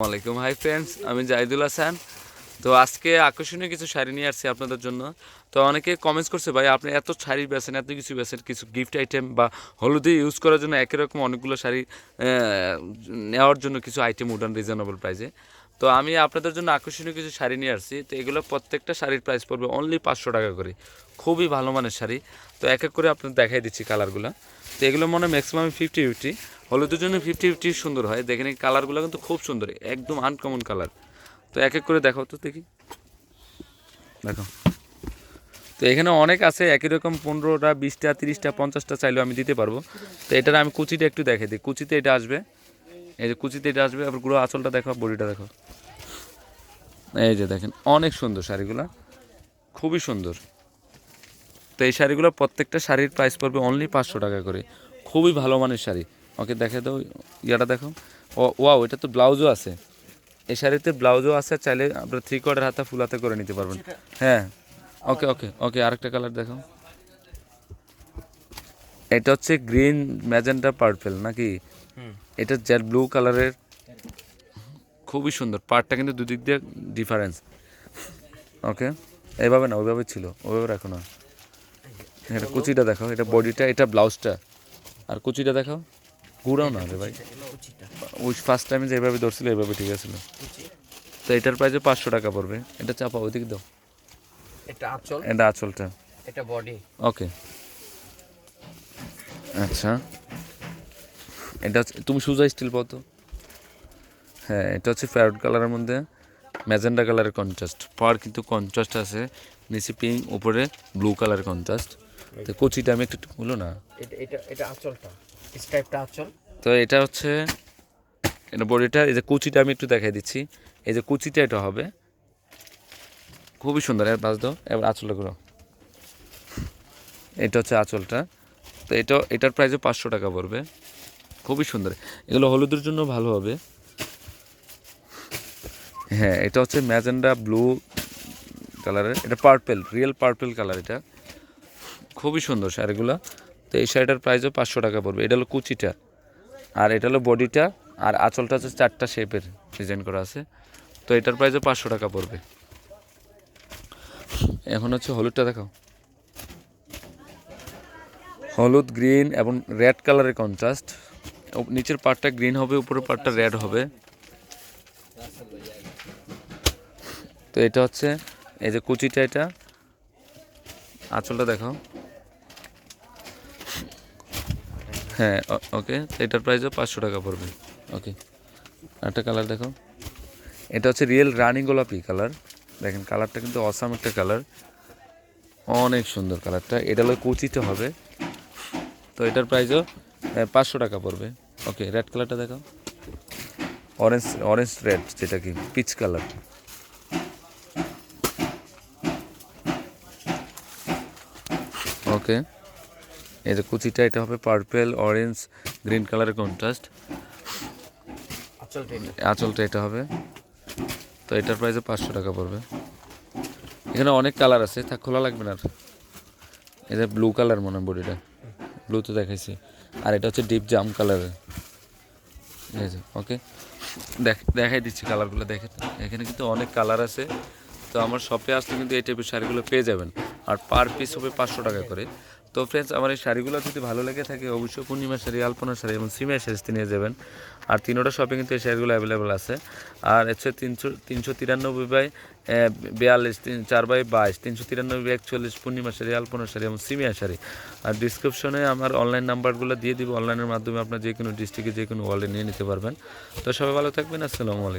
ওয়ালাইকুম hi friends আমি জাহিদুল হাসান। তো আজকে আকর্ষণীয় কিছু শাড়ি নিয়ে আসছি আপনাদের জন্য। তো অনেকে কমেন্টস করছে, ভাই, আপনি এত শাড়ি বেছেন, এত কিছু বেছেন, কিছু গিফট আইটেম বা হলুদে ইউজ করার জন্য একই রকম অনেকগুলো শাড়ি নেওয়ার জন্য কিছু আইটেম উঠান রিজনেবল প্রাইসে তো আমি আপনাদের জন্য আকর্ষণীয় কিছু শাড়ি নিয়ে আসছি। তো এগুলো প্রত্যেকটা শাড়ির প্রাইস পড়বে অনলি পাঁচশো টাকা করে। খুবই ভালো মানের শাড়ি। তো এক এক করে আপনাদের দেখাই দিচ্ছি কালারগুলো তো এগুলো মনে হয় ম্যাক্সিমাম ফিফটি ফিফটি হলুদের জন্য ফিফটি ফিফটি সুন্দর হয়। দেখেন এই কালারগুলো কিন্তু খুব সুন্দর। একদম আনকমন কালার তো এক এক করে দেখো তো দেখি। দেখো। তো এখানে অনেক আছে, একই রকম পনেরোটা, বিশটা, তিরিশটা, পঞ্চাশটা চাইলেও আমি দিতে পারব। তো এটার আমি কুচিটা একটু দেখে দিই। কুচিতে এটা আসবে। এই যে কুচিতে এটা আসবে। আবার পুরো আঁচলটা দেখো বডিটা দেখো এই যে দেখেন অনেক সুন্দর শাড়িগুলো। খুবই সুন্দর। তো এই শাড়িগুলো প্রত্যেকটা শাড়ির প্রাইস পড়বে অনলি পাঁচশো টাকা করে। খুবই ভালো মানের শাড়ি। ওকে দেখে দাও ইয়াটা দেখো। ও ওয়াও এটা তো ব্লাউজও আছে। এই শাড়িতে ব্লাউজও আছে চাইলে আপনার থ্রি কোয়ার্টার হাতা ফুল হাতে করে নিতে পারবেন। হ্যাঁ। ওকে ওকে ওকে আরেকটা কালার দেখো। এটা হচ্ছে গ্রিন ম্যাজেন্টা পার্পেল নাকি? এটা জেড ব্লু কালারের খুবই সুন্দর। পার্টটা কিন্তু দুদিক দিয়ে ডিফারেন্স ওকে এইভাবে না ওইভাবে ছিল। ওইভাবে রাখো না। এটা কুচিটা দেখো এটা বডিটা এটা ব্লাউজটা আর কুচিটা দেখো ঘুরাও না রে ভাই। ওই ফার্স্ট টাইমে যেভাবে ধরছিল এইভাবে ঠিক আছিল তো এটার প্রাইসে পাঁচশো টাকা পড়বে। এটা চাপা ওইদিকে দাও। এটা আঁচল? এটা আঁচলটা। এটা বডি ওকে আচ্ছা। এটা তুমি সুজা স্টিল পাও তো? হ্যাঁ এটা হচ্ছে প্যারট কালারের মধ্যে ম্যাজেন্ডা কালারের কন্ট্রাস্ট পার কিন্তু কন্ট্রাস্ট আছে নিচে পিঙ্ক উপরে ব্লু কালার কন্ট্রাস্ট তো কুচিটা আমি একটু বলো না। এটা এটা এটা আঁচলটা স্টাইপটা আঁচল। তো এটা হচ্ছে এটা বডিটা এই যে কুচিটা আমি একটু দেখাই দিচ্ছি। এই যে কুচিটা এটা হবে। খুবই সুন্দর এর বাজ দাও এবার আঁচলটা করো এটা হচ্ছে আঁচলটা। তো এটা এটার প্রাইসে পাঁচশো টাকা পড়বে। খুবই সুন্দর। এগুলো হলুদের জন্য ভালো হবে। হ্যাঁ এটা হচ্ছে ম্যাজেন্ডা ব্লু কালারের, এটা পার্পেল রিয়েল পার্পেল কালার এটা। খুবই সুন্দর শাড়িগুলো। তো এই শাড়িটার প্রাইসও পাঁচশো টাকা পড়বে। এটা হলো কুচিটা। আর এটা হলো বডিটা। আর আঁচলটা হচ্ছে চারটা শেপের ডিজাইন করা আছে। তো এটার প্রাইসও পাঁচশো টাকা পড়বে। এখন হচ্ছে হলুদটা দেখাও। হলুদ গ্রিন এবং রেড কালারের কন্ট্রাস্ট নিচের পার্টটা গ্রিন হবে, উপরের পার্টটা রেড হবে। তো এটা হচ্ছে এই যে কুচিটা এটা। আঁচলটা দেখো হ্যাঁ ওকে এটার প্রাইসও পাঁচশো টাকা পড়বে। ওকে একটা কালার দেখো এটা হচ্ছে রিয়েল রানি গোলাপি কালার দেখেন কালারটা কিন্তু অসাম একটা কালার অনেক সুন্দর কালারটা এটা হলো কুচিতে হবে। তো এটার প্রাইসও পাঁচশো টাকা পড়বে। ওকে রেড কালারটা দেখো অরেঞ্জ অরেঞ্জ রেড যেটা কি পিচ কালার ওকে। এই যে কুচিটা এটা হবে পার্পেল অরেঞ্জ গ্রিন কালারের কন্ট্রাস্ট আঁচলটা এটা। আঁচলটা এটা হবে। তো এটার প্রাইসে পাঁচশো টাকা পড়বে। এখানে অনেক কালার আছে তা খোলা লাগবে না আর। এটা ব্লু কালার মনে হয় বডিটা। ব্লু তো দেখাইছি। আর এটা হচ্ছে ডিপ জাম কালারের ঠিক আছে ওকে। দেখ দেখাই দিচ্ছি কালারগুলো দেখে এখানে কিন্তু অনেক কালার আছে। তো আমার শপে আসলে কিন্তু এই টাইপের শাড়িগুলো পেয়ে যাবেন। আর পার পিস হবে পাঁচশো টাকা করে। তো ফ্রেন্ডস আমার এই শাড়িগুলো যদি ভালো লেগে থাকে, অবশ্যই পূর্ণিমা শাড়ি, আলপনা শাড়ি এবং সিমিয়া শাড়ি নিয়ে যাবেন। আর তিনোটা শপে কিন্তু এই শাড়িগুলো অ্যাভেলেবেল আছে। আর হচ্ছে তিনশো তিনশো তিরানব্বই বাই বিয়াল্লিশ, তিন, চার বাই বাইশ, তিনশো তিরানব্বই বাই একচল্লিশ পূর্ণিমা শাড়ি, আলপনা শাড়ি এবং সিমিয়া শাড়ি। আর ডিসক্রিপশনে আমার অনলাইন নাম্বারগুলো দিয়ে দিব। অনলাইনের মাধ্যমে আপনার যে কোনো ডিস্ট্রিক্টে যে কোনো ওয়ার্ল্ডে নিয়ে নিতে পারবেন। তো সবাই ভালো থাকবেন, আসসালামু আলাইকুম।